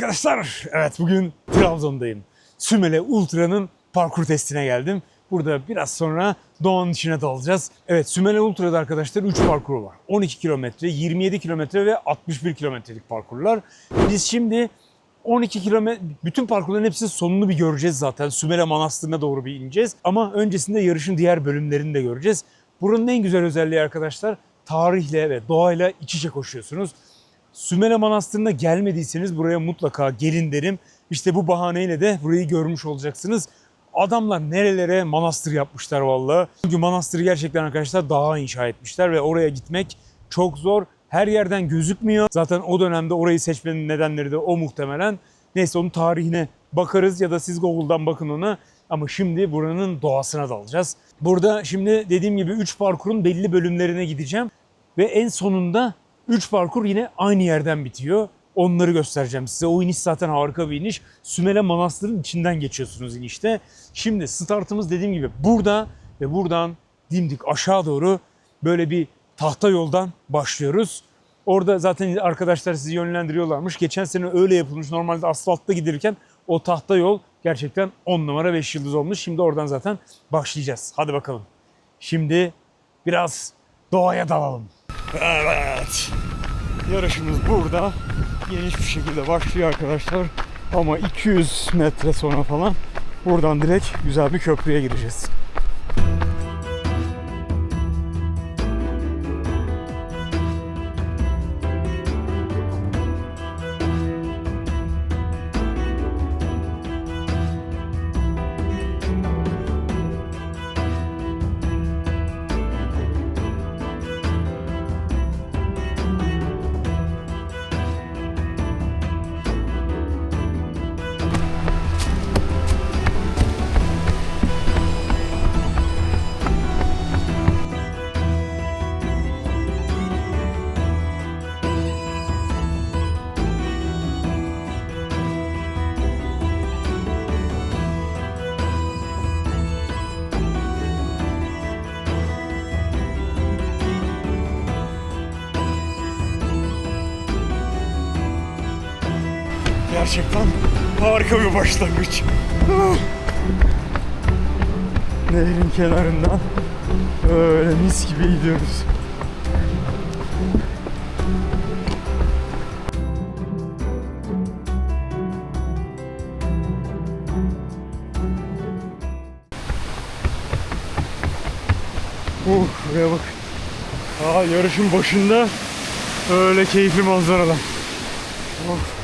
Arkadaşlar. Evet bugün Trabzon'dayım. Sümele Ultra'nın parkur testine geldim. Burada biraz sonra doğanın içine dalacağız. Evet Sümele Ultra'da arkadaşlar 3 parkur var. 12 kilometre, 27 kilometre ve 61 kilometrelik parkurlar. Biz şimdi 12 kilometre, bütün parkurların hepsinin sonunu bir göreceğiz zaten. Sümele Manastırı'na doğru bir ineceğiz. Ama öncesinde yarışın diğer bölümlerini de göreceğiz. Buranın en güzel özelliği arkadaşlar tarihle ve doğayla iç içe koşuyorsunuz. Sümele Manastırı'na gelmediyseniz buraya mutlaka gelin derim. İşte bu bahaneyle de burayı görmüş olacaksınız. Adamlar nerelere manastır yapmışlar vallahi. Çünkü manastırı gerçekten arkadaşlar dağa inşa etmişler ve oraya gitmek çok zor. Her yerden gözükmüyor. Zaten o dönemde orayı seçmenin nedenleri de o muhtemelen. Neyse onun tarihine bakarız ya da siz Google'dan bakın ona. Ama şimdi buranın doğasına dalacağız. Burada şimdi dediğim gibi 3 parkurun belli bölümlerine gideceğim. Ve en sonunda 3 parkur yine aynı yerden bitiyor. Onları göstereceğim size. O iniş zaten harika bir iniş. Sümele Manastırı'nın içinden geçiyorsunuz inişte. Şimdi startımız dediğim gibi burada ve buradan dimdik aşağı doğru böyle bir tahta yoldan başlıyoruz. Orada zaten arkadaşlar sizi yönlendiriyorlarmış. Geçen sene öyle yapılmış. Normalde asfaltta gidilirken o tahta yol gerçekten 10 numara 5 yıldız olmuş. Şimdi oradan zaten başlayacağız. Hadi bakalım. Şimdi biraz doğaya dalalım. Evet. Yarışımız burada. Geniş bir şekilde başlıyor arkadaşlar. Ama 200 metre sonra falan buradan direkt güzel bir köprüye gireceğiz. Gerçekten harika bir başlangıç. Nehrin kenarından öyle mis gibi gidiyoruz. Uh, buraya bak. Aa, yarışın başında öyle keyifli manzaralar. Oh.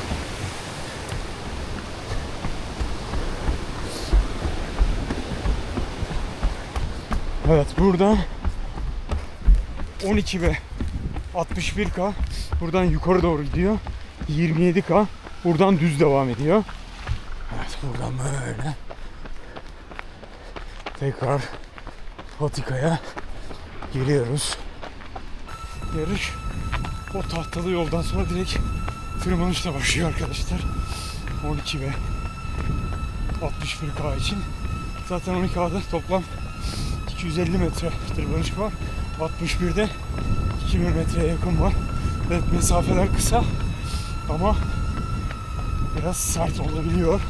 Evet buradan 12 ve 61K buradan yukarı doğru gidiyor. 27K buradan düz devam ediyor. Evet buradan böyle tekrar Patika'ya geliyoruz. Yarış o tahtalı yoldan sonra direkt tırmanışla başlıyor arkadaşlar. 12 ve 61K için. Zaten 12K'da toplam 250 metre tırmanış var. 61'de 2000 metreye yakın var. Evet mesafeler kısa ama biraz sert olabiliyor.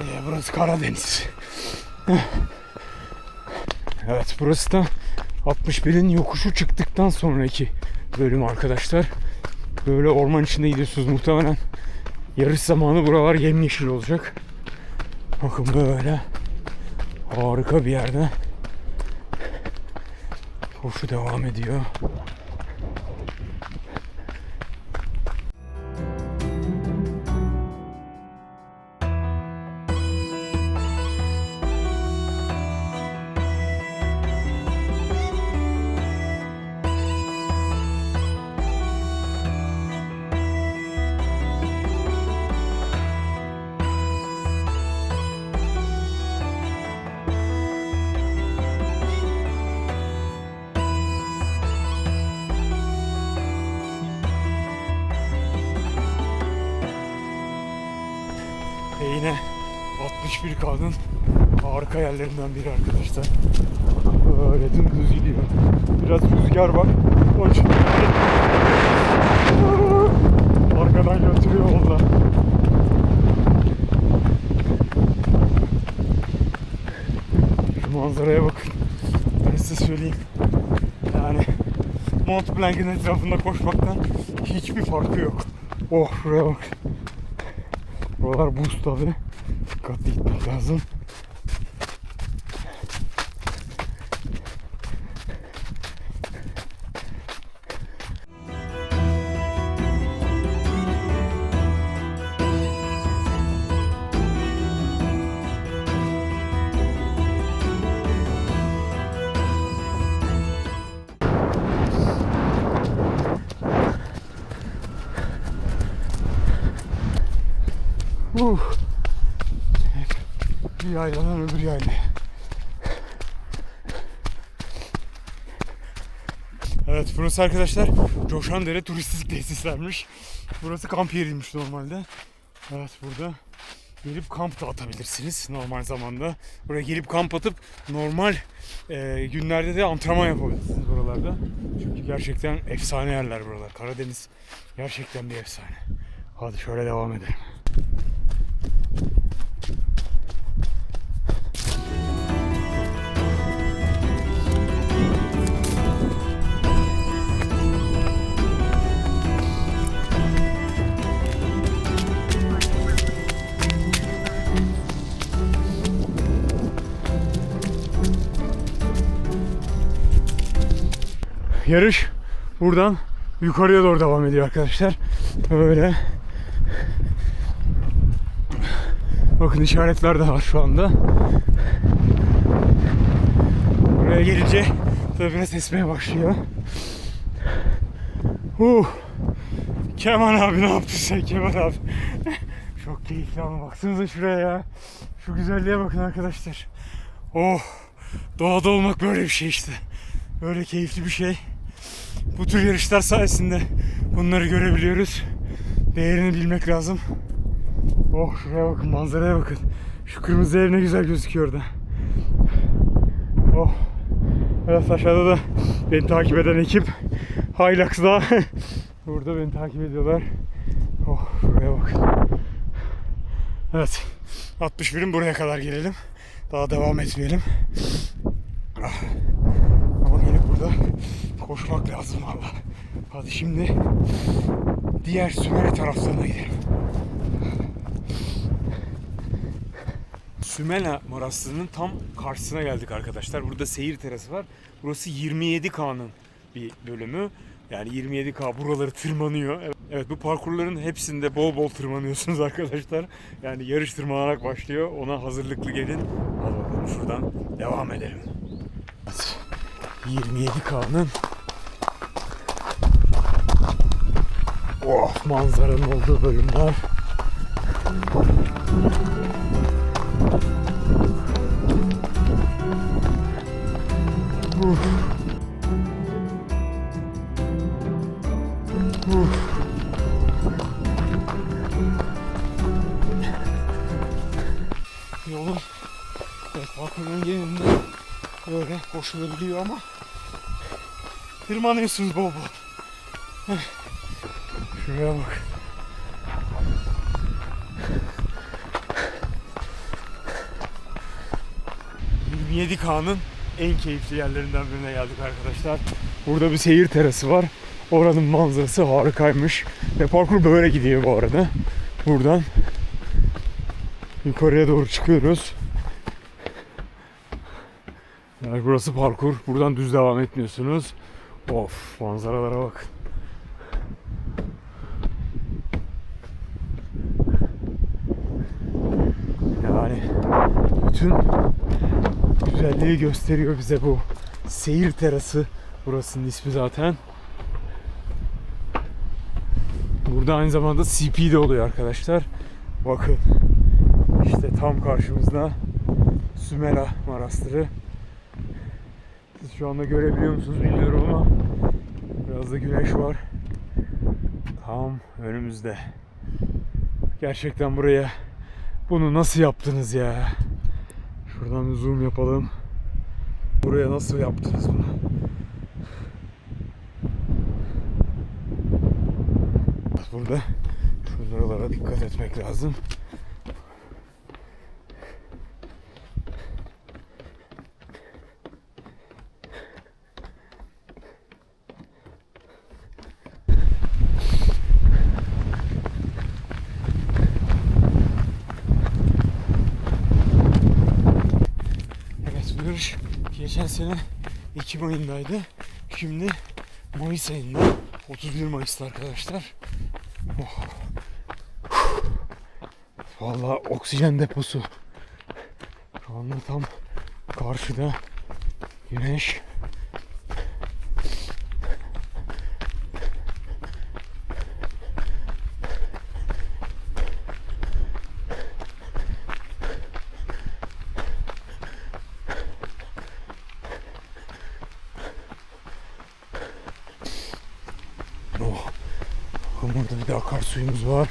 Ee, burası Karadeniz. evet burası da 61'in yokuşu çıktıktan sonraki bölüm arkadaşlar. Böyle orman içinde gidiyorsunuz muhtemelen. Yarış zamanı buralar yemyeşil olacak. Bakın böyle harika bir yerde koşu devam ediyor. Ve yine 61K'nın harika yerlerinden biri arkadaşlar. Böyle dümdüz gidiyor. Biraz rüzgar var. Onun için arkadan götürüyor onlar. Şu manzaraya bakın. Ben size söyleyeyim. Yani Mont Blanc'in etrafında koşmaktan hiçbir farkı yok. Oh şuraya bak. Buralar buz tabi. Dikkatli gitmek lazım. Uh. Bir yayladan öbür yaylaya. Evet burası arkadaşlar Coşandere turistik tesislermiş. Burası kamp yeriymiş normalde. Evet burada gelip kamp da atabilirsiniz normal zamanda. Buraya gelip kamp atıp normal e, günlerde de antrenman yapabilirsiniz buralarda. Çünkü gerçekten efsane yerler buralar. Karadeniz gerçekten bir efsane. Hadi şöyle devam edelim. Yarış buradan yukarıya doğru devam ediyor arkadaşlar. Böyle. Bakın işaretler de var şu anda. Buraya gelince tabii biraz esmeye başlıyor. Uh. Kemal abi ne yaptın sen Kemal abi? Çok keyifli ama baksanıza şuraya ya. Şu güzelliğe bakın arkadaşlar. Oh. Doğada olmak böyle bir şey işte. Böyle keyifli bir şey. Bu tür yarışlar sayesinde bunları görebiliyoruz. Değerini bilmek lazım. Oh şuraya bakın manzaraya bakın. Şu kırmızı ev ne güzel gözüküyor orada. Oh. Evet aşağıda da beni takip eden ekip Hilux'da burada beni takip ediyorlar. Oh şuraya bakın. Evet. 61'in buraya kadar gelelim. Daha devam etmeyelim. Ah. Ama gelip burada koşmak lazım valla. Hadi şimdi diğer Sümele taraflarına gidelim. Sümela Maraslı'nın tam karşısına geldik arkadaşlar. Burada seyir terası var. Burası 27K'nın bir bölümü. Yani 27K buraları tırmanıyor. Evet, bu parkurların hepsinde bol bol tırmanıyorsunuz arkadaşlar. Yani yarış tırmanarak başlıyor. Ona hazırlıklı gelin. Hadi bakalım şuradan devam edelim. Evet. 27K'nın Oh manzaranın olduğu bölümler. Yolun parkurun genelinde böyle koşulabiliyor ama tırmanıyorsunuz bol bol. Şuraya bak. K'nın en keyifli yerlerinden birine geldik arkadaşlar. Burada bir seyir terası var. Oranın manzarası harikaymış. Ve parkur böyle gidiyor bu arada. Buradan yukarıya doğru çıkıyoruz. Yani burası parkur. Buradan düz devam etmiyorsunuz. Of manzaralara bakın. Yani bütün güzelliği gösteriyor bize bu seyir terası. Burasının ismi zaten. Burada aynı zamanda CP de oluyor arkadaşlar. Bakın. işte tam karşımızda Sümela Manastırı. Siz şu anda görebiliyor musunuz bilmiyorum ama biraz da güneş var. Tam önümüzde. Gerçekten buraya bunu nasıl yaptınız ya? Şuradan bir zoom yapalım. Buraya nasıl yaptınız bunu? Burada şuralara dikkat etmek lazım. Geçen sene Ekim ayındaydı. Şimdi Mayıs ayında. 31 Mayıs'ta arkadaşlar. Oh. Vallahi oksijen deposu. Şu anda tam karşıda güneş. Oh. Bakın burada bir de akarsuyumuz var.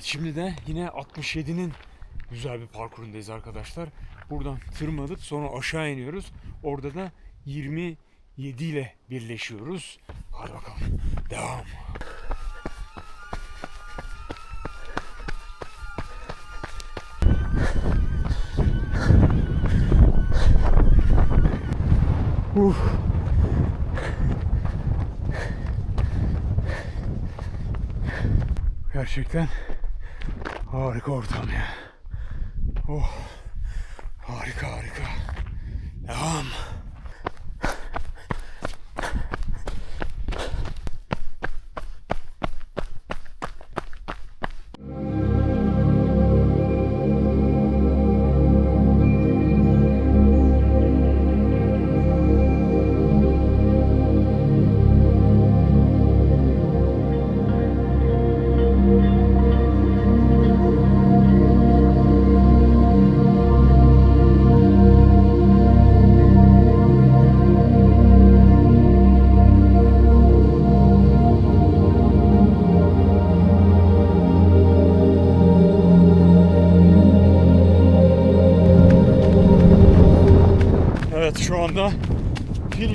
Evet, şimdi de yine 67'nin güzel bir parkurundayız arkadaşlar. Buradan tırmadık sonra aşağı iniyoruz. Orada da 27 ile birleşiyoruz. Hadi bakalım devam. Uf. Gerçekten harika ortam ya. Oh.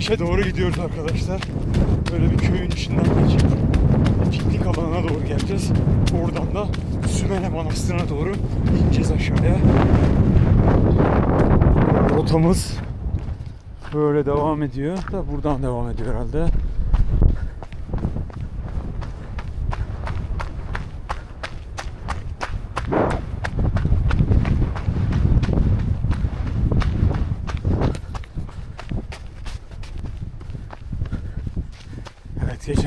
Finish'e doğru gidiyoruz arkadaşlar. Böyle bir köyün içinden geçip piknik alanına doğru geleceğiz. Oradan da Sümele Manastırı'na doğru ineceğiz aşağıya. Rotamız böyle devam ediyor. Da buradan devam ediyor herhalde.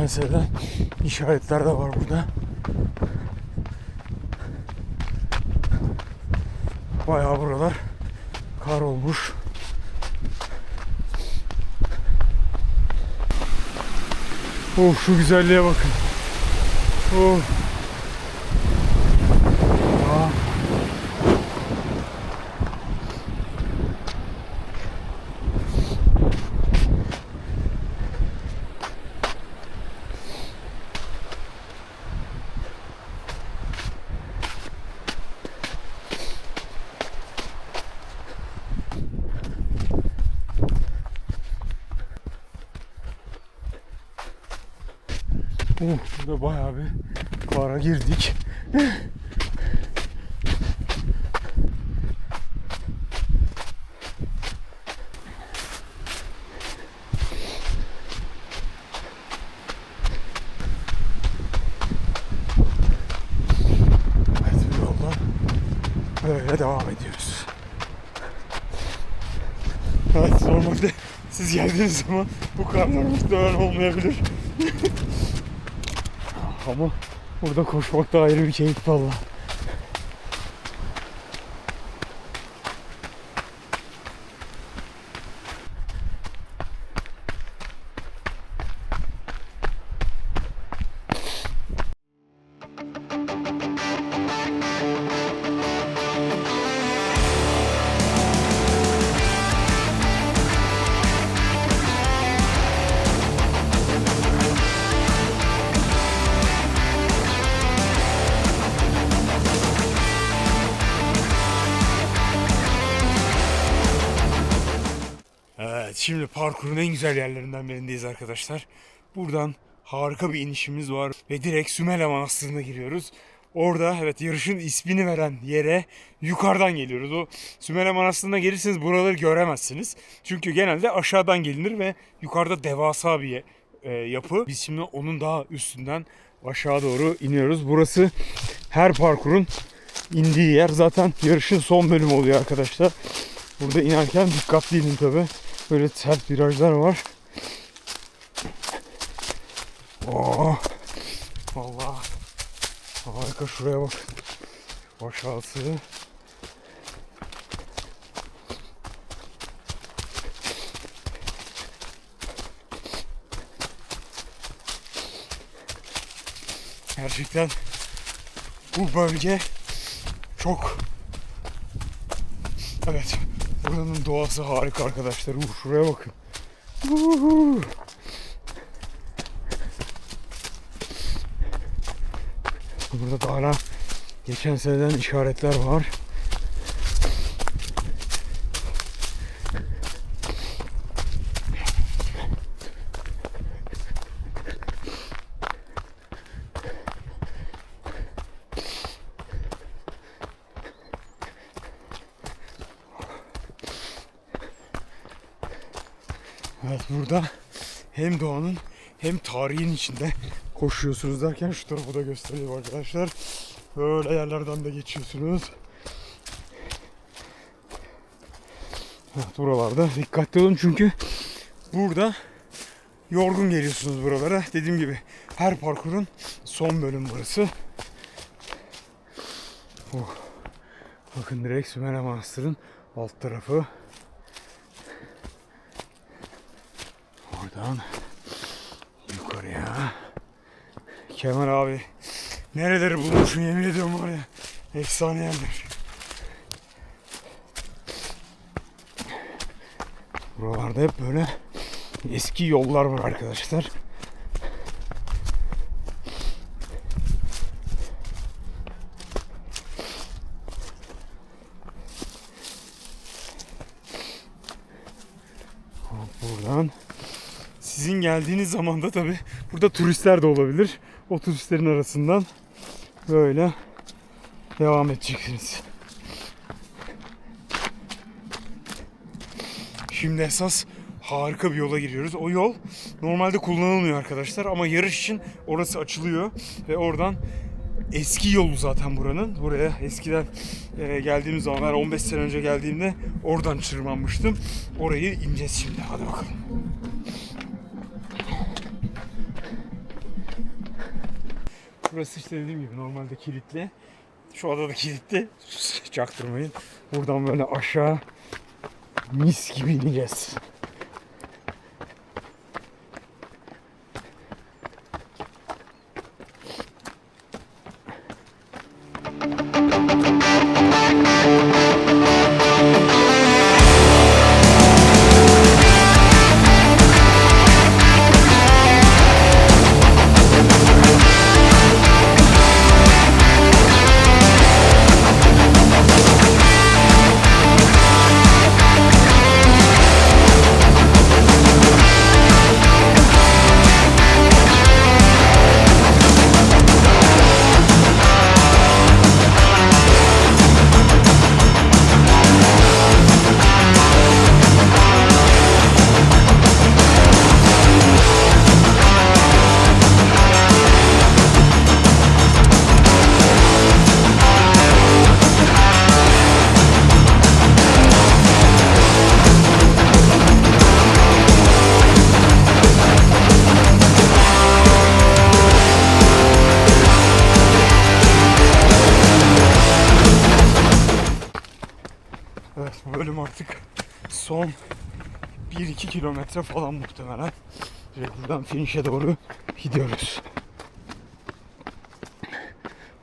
Seneden işaretler de var burada. Bayağı buralar kar olmuş. Oh şu güzelliğe bakın. Oh. Aa. Oh, burada bayağı bir kara girdik. Böyle devam ediyoruz. Evet, normalde siz geldiğiniz zaman bu karlar muhtemelen olmayabilir. Ama burada koşmak da ayrı bir keyif valla. Şimdi parkurun en güzel yerlerinden birindeyiz arkadaşlar. Buradan harika bir inişimiz var ve direkt Sümele Manastırı'na giriyoruz. Orada evet yarışın ismini veren yere yukarıdan geliyoruz. O Sümele Manastırı'na gelirseniz buraları göremezsiniz. Çünkü genelde aşağıdan gelinir ve yukarıda devasa bir e, yapı. Biz şimdi onun daha üstünden aşağı doğru iniyoruz. Burası her parkurun indiği yer. Zaten yarışın son bölümü oluyor arkadaşlar. Burada inerken dikkatli inin tabi. Böyle sert virajlar var. Oo. Vallahi harika şuraya bak. Aşağısı. Gerçekten bu bölge çok Evet. Buranın doğası harika arkadaşlar. Uh, şuraya bakın. Uhu. Burada da hala geçen seneden işaretler var. Evet burada hem doğanın hem tarihin içinde koşuyorsunuz derken şu tarafı da göstereyim arkadaşlar. Böyle yerlerden de geçiyorsunuz. Evet, buralarda dikkatli olun çünkü burada yorgun geliyorsunuz buralara. Dediğim gibi her parkurun son bölüm burası. Oh. Bakın direkt Sümele Manastır'ın alt tarafı. Oradan yukarıya. Kemal abi nereleri bulmuşsun yemin ediyorum var ya. Efsane yerler. Buralarda hep böyle eski yollar var arkadaşlar. Buradan sizin geldiğiniz zaman da tabi burada turistler de olabilir. O turistlerin arasından böyle devam edeceksiniz. Şimdi esas harika bir yola giriyoruz. O yol normalde kullanılmıyor arkadaşlar ama yarış için orası açılıyor ve oradan eski yolu zaten buranın. Buraya eskiden e, geldiğimiz zaman ben 15 sene önce geldiğimde oradan tırmanmıştım. Orayı ineceğiz şimdi. Hadi bakalım. Burası işte dediğim gibi normalde kilitli. Şu adada kilitli. Çaktırmayın. Buradan böyle aşağı mis gibi ineceğiz. 1-2 kilometre falan muhtemelen. Direkt buradan finish'e doğru gidiyoruz.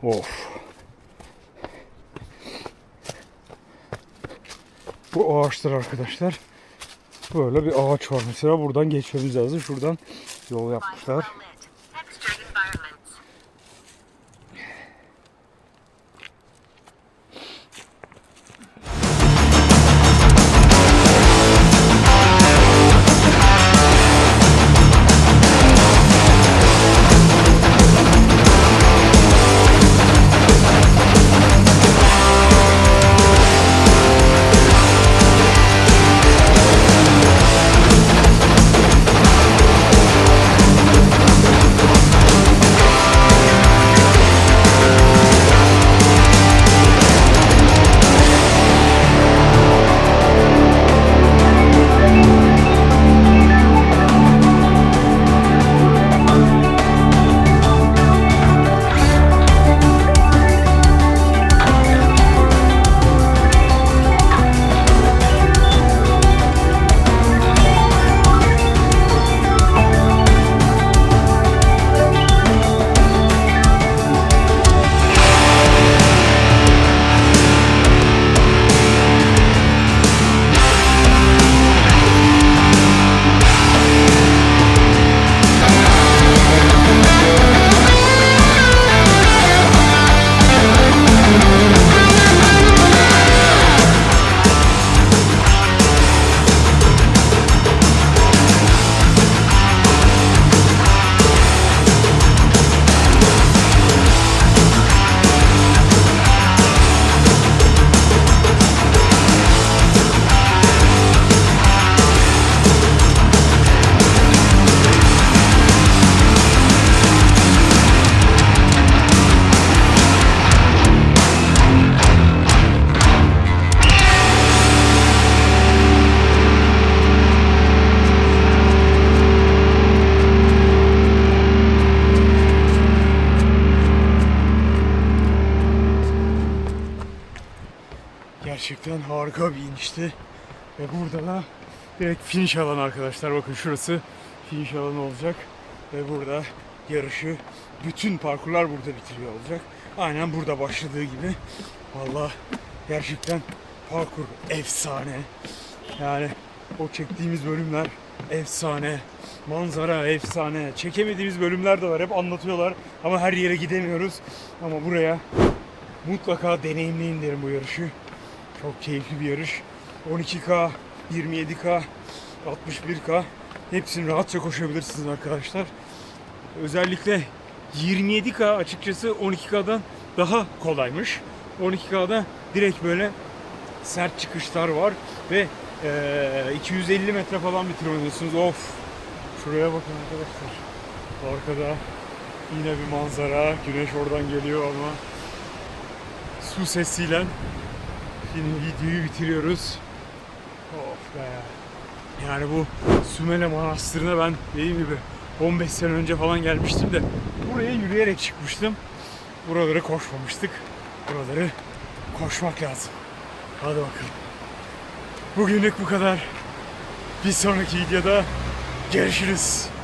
Of. Bu ağaçlar arkadaşlar. Böyle bir ağaç var mesela buradan geçmemiz lazım. Şuradan yol yapmışlar. Harika bir inişti. Ve burada da direkt finish alanı arkadaşlar. Bakın şurası finish alanı olacak. Ve burada yarışı bütün parkurlar burada bitiriyor olacak. Aynen burada başladığı gibi. Vallahi gerçekten parkur efsane. Yani o çektiğimiz bölümler efsane. Manzara efsane. Çekemediğimiz bölümler de var. Hep anlatıyorlar. Ama her yere gidemiyoruz. Ama buraya mutlaka deneyimleyin derim bu yarışı. Çok keyifli bir yarış. 12K, 27K, 61K hepsini rahatça koşabilirsiniz arkadaşlar. Özellikle 27K açıkçası 12K'dan daha kolaymış. 12K'da direkt böyle sert çıkışlar var ve eee, 250 metre falan bitirmeliyorsunuz. Of! Şuraya bakın arkadaşlar. Arkada yine bir manzara. Güneş oradan geliyor ama su sesiyle şimdi videoyu bitiriyoruz. Of be. Yani bu Sümele Manastırı'na ben dediğim gibi 15 sene önce falan gelmiştim de buraya yürüyerek çıkmıştım. Buraları koşmamıştık. Buraları koşmak lazım. Hadi bakalım. Bugünlük bu kadar. Bir sonraki videoda görüşürüz.